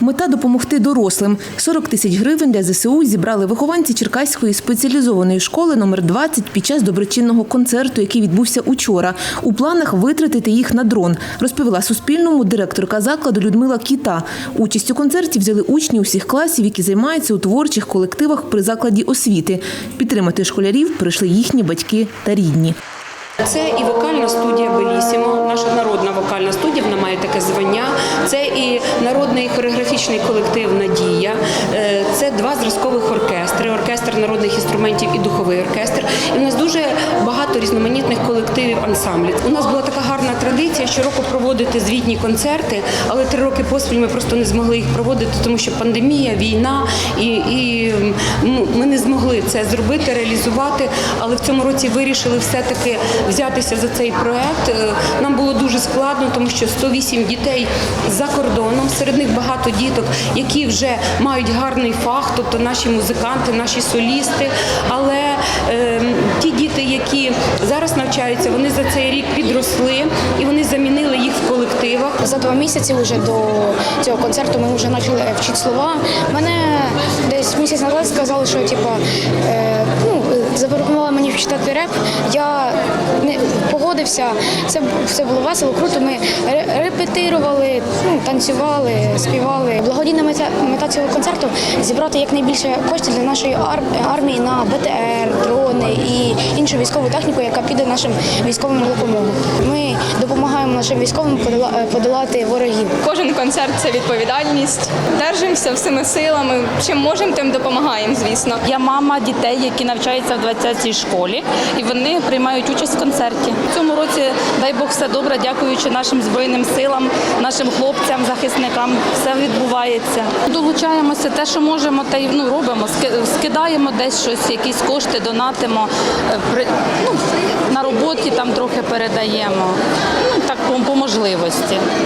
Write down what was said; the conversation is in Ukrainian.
Мета допомогти дорослим. 40 тисяч гривень для ЗСУ зібрали вихованці Черкаської спеціалізованої школи номер 20 під час доброчинного концерту, який відбувся учора. У планах витратити їх на дрон, розповіла Суспільному директорка закладу Людмила Кіта. Участь у концерті взяли учні усіх класів, які займаються у творчих колективах при закладі освіти. Підтримати школярів прийшли їхні батьки та рідні. Це і вокальна студія Белісімо, наша народна вокальна студія, вона має таке звання. Це і народний хореографічний колектив Надія. Е, Це два зразкових оркестри: оркестр народних інструментів і духовий оркестр. І в нас дуже багато різноманітних колективів ансамблів. У нас була така гарна традиція щороку проводити звітні концерти, але три роки поспіль ми просто не змогли їх проводити, тому що пандемія, війна, і, і ми не змогли це зробити, реалізувати. Але в цьому році вирішили все-таки взятися за цей проект. Е, Нам було дуже складно, тому що 108 дітей за кордоном, серед них багато діток, які вже мають гарний фах, тобто наші музиканти, наші солісти. Але е, ті діти, які зараз навчаються, вони за цей рік підросли і вони замінили їх в колективах. За два місяці вже до цього концерту ми вже почали вчити слова. Мене десь місяць назад сказали, що типу, е, ну, запропонували мені вчитати реп. Я погодився. Це все було весело, круто. Ми репетирували, ну, танцювали, співали. Благодійна мета, мета цього концерту зібрати якнайбільше коштів для нашої армії на БТР, і іншу військову техніку, яка піде нашим військовим на допомогу. Ми допомагаємо нашим військовим подола- подолати ворогів. Кожен концерт це відповідальність. Держимося всіми силами. Чим можемо, тим допомагаємо, звісно. Я мама дітей, які навчаються в 20-й школі, і вони приймають участь в концерті. В цьому році, дай Бог, все добре, дякуючи нашим збройним силам, нашим хлопцям, захисникам, все відбувається. Долучаємося, те, що можемо, те й ну, робимо. Ски- Скидаємо десь щось, якісь кошти, донатимо. Е, при- ну, на роботі там трохи передаємо. Ну, так по, по можливості.